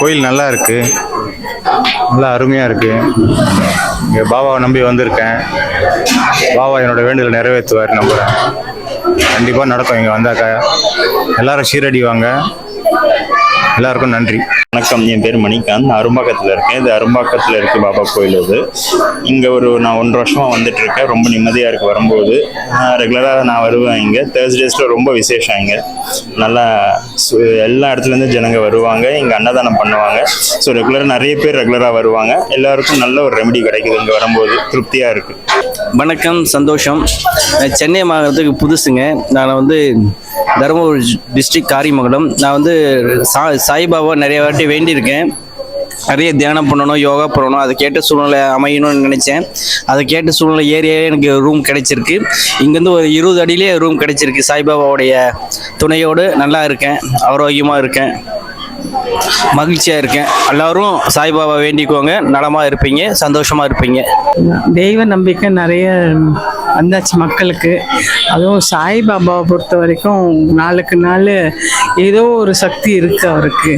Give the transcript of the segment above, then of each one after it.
கோயில் நல்லா இருக்கு. நல்லா அருமையாக இருக்கு. இங்கே பாபாவை நம்பி வந்திருக்கேன். பாபா என்னோட வேண்டுதலை நிறைவேற்றுவார் நம்புகிறேன் கண்டிப்பாக நடக்கும். இங்கே வந்தாக்கா எல்லாரும் சீரடி வாங்க எல்லாருக்கும் நன்றி. வணக்கம். என் பேர் மணிகாந்த். நான் அரும்பாக்கத்தில் இருக்கேன். இது அரும்பாக்கத்தில் இருக்கு பாபா கோயில் இது இங்கே ஒரு நான் ஒன்றரை வருஷமாக வந்துட்டு இருக்கேன் ரொம்ப நிம்மதியாக இருக்கு வரும்போது. ரெகுலராக நான் வருவேன் இங்கே. தேர்ஸ்டேஸில் ரொம்ப விசேஷம் இங்கே. நல்லா சு- எல்லா இடத்துலேருந்து ஜனங்க வருவாங்க. இங்கே அன்னதானம் பண்ணுவாங்க. ஸோ ரெகுலராக நிறைய பேர் ரெகுலராக வருவாங்க. எல்லாருக்கும் நல்ல ஒரு ரெமெடி கிடைக்குது இங்கே வரும்போது. திருப்தியாக இருக்குது வணக்கம் சந்தோஷம். சென்னை மாவட்டத்துக்கு புதுசுங்க. நான் வந்து தருமபுரி டிஸ்ட்ரிக்ட் காரிமங்கலம். நான் வந்து சா சாய்பாபா நிறைய வாட்டி வேண்டியிருக்கேன். நிறைய தியானம் பண்ணணும் யோகா பண்ணணும். அதை கேட்ட சூழ்நிலை அமையணும்னு நினச்சேன். அதை கேட்ட சூழ்நிலை ஏரியாவே எனக்கு ரூம் கிடைச்சிருக்கு. இங்கேருந்து ஒரு இருபது அடியிலே ரூம் கிடைச்சிருக்கு. சாய்பாபாவுடைய துணையோடு நல்லா இருக்கேன். ஆரோக்கியமாக இருக்கேன். மகிழ்ச்சியாக இருக்கேன். எல்லாரும் சாய்பாபா வேண்டிக்கோங்க. நலமாக இருப்பீங்க. சந்தோஷமாக இருப்பீங்க. தெய்வ நம்பிக்கை நிறைய வந்தாச்சு மக்களுக்கு. அதுவும் சாய்பாபாவை பொறுத்த வரைக்கும் நாளுக்கு நாள் ஏதோ ஒரு சக்தி இருக்கு அவருக்கு.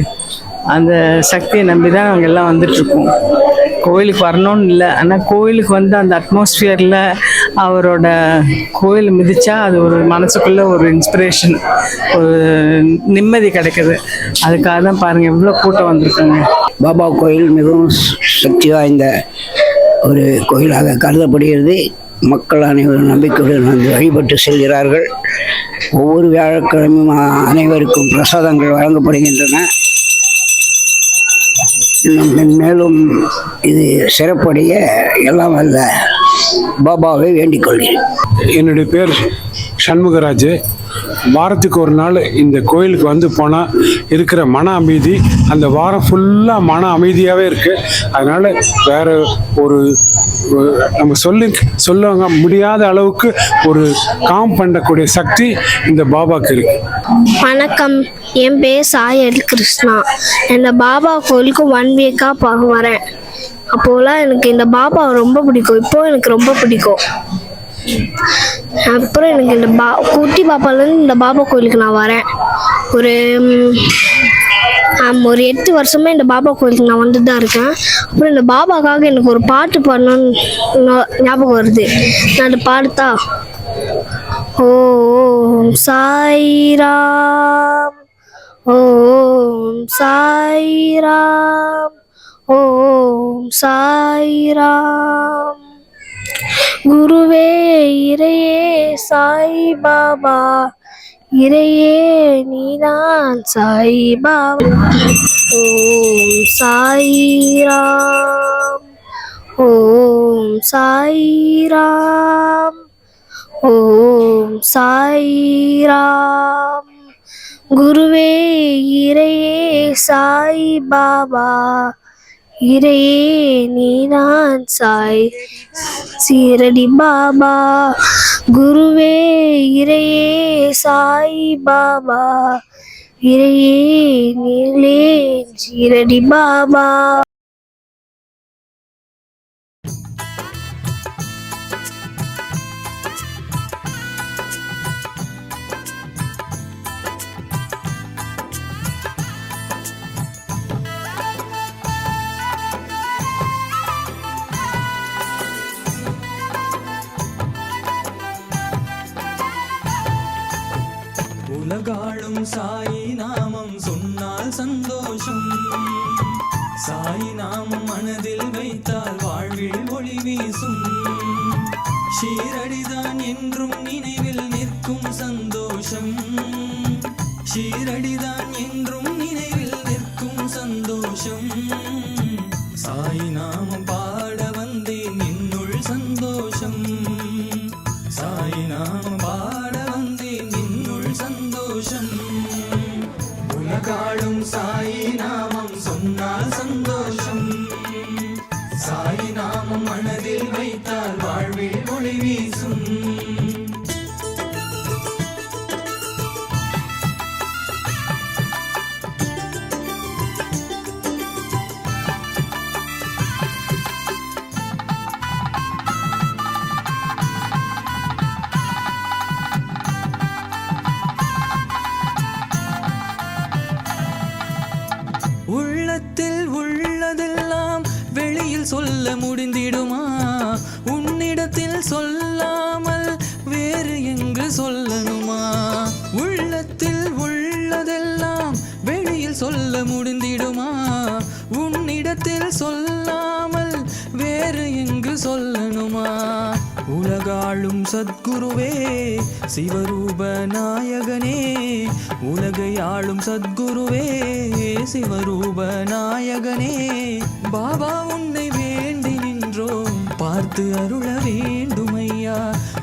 அந்த சக்தியை நம்பி தான் நாங்கள் எல்லாம் வந்துட்டுருக்கோம் கோயிலுக்கு வரணும்னு இல்லை. ஆனால் கோயிலுக்கு வந்து அந்த அட்மாஸ்பியரில் அவரோட கோயில் மிதிச்சா அது ஒரு மனசுக்குள்ள ஒரு இன்ஸ்பிரேஷன் ஒரு நிம்மதி கிடைக்குது. அதுக்காக தான் பாருங்கள் எவ்வளோ கூட்டம் வந்திருக்காங்க. பாபா கோயில் மிகவும் சக்தி வாய்ந்த ஒரு கோயிலாக கருதப்படுகிறது. மக்கள் அனைவரும் நம்பிக்கையுடன் வந்து வழிபட்டு செல்கிறார்கள். ஒவ்வொரு வியாழக்கிழமையும் அனைவருக்கும் பிரசாதங்கள் வழங்கப்படுகின்றன. மேலும் இது சிறப்படைய எல்லாம் அல்ல பாபாவை வேண்டிக் கொள்கிறேன் என்னுடைய பேர் சண்முகராஜ். வாரத்துக்கு ஒரு நாள் இந்த கோயிலுக்கு வந்து போனால் இருக்கிற மன அமைதி அந்த வாரம் ஃபுல்லாக மன அமைதியாகவே இருக்குது அதனால் வேற ஒரு நம்ம சொல்லி சொல்ல முடியாத அளவுக்கு ஒரு காம் பண்ணக்கூடிய சக்தி இந்த பாபாக்கு இருக்குது வணக்கம். என் பேர் சாயல் கிருஷ்ணா. இந்த பாபா கோயிலுக்கு ஒன் வீக்காக வரேன். அப்போலாம் எனக்கு இந்த பாபா ரொம்ப பிடிக்கும். இப்போ எனக்கு ரொம்ப பிடிக்கும். அப்புறம் எனக்கு இந்த பா குட்டி பாப்பாலேருந்து இந்த பாபா கோயிலுக்கு நான் வரேன். ஒரு ஒரு எட்டு வருஷமே இந்த பாபா கோயிலுக்கு நான் வந்துட்டு தான் இருக்கேன். அப்புறம் இந்த பாபாக்காக எனக்கு ஒரு பாட்டு பாடணும்னு ஞாபகம் வருது. நான் அந்த பாடுத்தா ஓம் சாய்ராம் ஓம் சாய்ராம் ஓம் சாய்ராம். குருவே இறையே சாய் பாபா இறையே நீதான் சாய் பாபா ஓம் சாய்ராம். ஓம் சாய்ராம். ஓம் சாய்ராம். குருவே இறையே சாய் பாபா இறையே நீதான் சாய். சீரடி பாபா குருவே இறையே சாய் பாபா. இறையே நீலே சீரடி பாபா. சாயி நாமம் சொன்னால் சந்தோஷம். சாயி நாமம் மனதில் வைத்தால் வாழ்வில் ஒளி வீசும். ஷீரடிதான் என்றும் நினைவில் நிற்கும் சந்தோஷம். ஷீரடிதான் என்றும் உலகாடும் சாயி நாமம் சொன்னால் சந்தோஷம். சாயி நாமம் மனதில் வைத்தால் வாழ்வில் ஒளி வீசும். உள்ளத்தில் உள்ளதெல்லாம் வெளியில் சொல்ல முடிந்திடுமா? உன்னிடத்தில் சொல்லாமல் வேறு எங்கு சொல்லணுமா? உள்ளத்தில் உள்ளதெல்லாம் வெளியில் சொல்ல முடிந்திடுமா? உன்னிடத்தில் சொல்லாமல் வேறு எங்கு சொல்ல உலகாளும் சத்குருவே சிவரூப நாயகனே உலகை ஆளும் சத்குருவே சிவரூப நாயகனே. பாபா உன்னை வேண்டி நின்றோம் பார்த்து அருள வேண்டுமையா.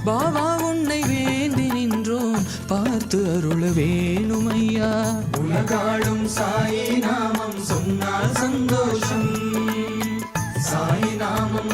பாபா உன்னை வேண்டி நின்றோம் பார்த்து அருள வேணுமையா. உலகாளும் சாயி நாமம் சொன்னால் சந்தோஷம். சாயி நாமம்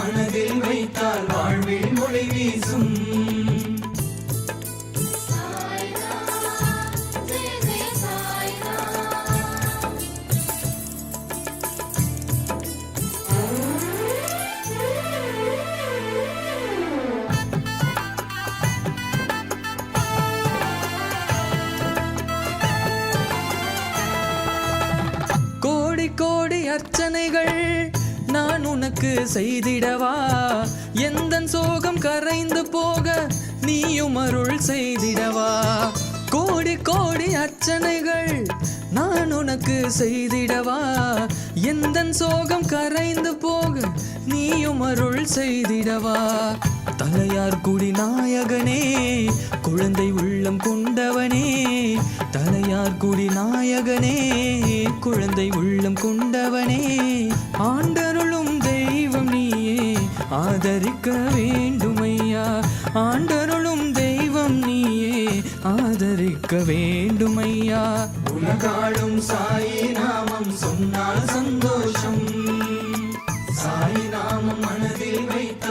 அர்ச்சனைகள் நான் உனக்கு செய்திடவா? எந்தன் சோகம் கரைந்து போக நீயும் அருள் செய்திடவா? கோடி கோடி அர்ச்சனைகள் நான் உனக்கு செய்திடவா? எந்தன் சோகம் கரைந்து போக நீயும் அருள் செய்திடவா? தலையார் குடி நாயகனே குழந்தை உள்ளம் கொண்டவனே தலையார் குடி நாயகனே குழந்தை உள்ளம் கொண்டவனே ஆண்டருளும் தெய்வம் நீயே ஆதரிக்க வேண்டுமையா? ஆண்டருளும் தெய்வம் நீயே ஆதரிக்க வேண்டுமையா? உலகாளும் சாயி நாமம் சொன்னால் சந்தோஷம். சாயி நாமம் மனதில் வைத்த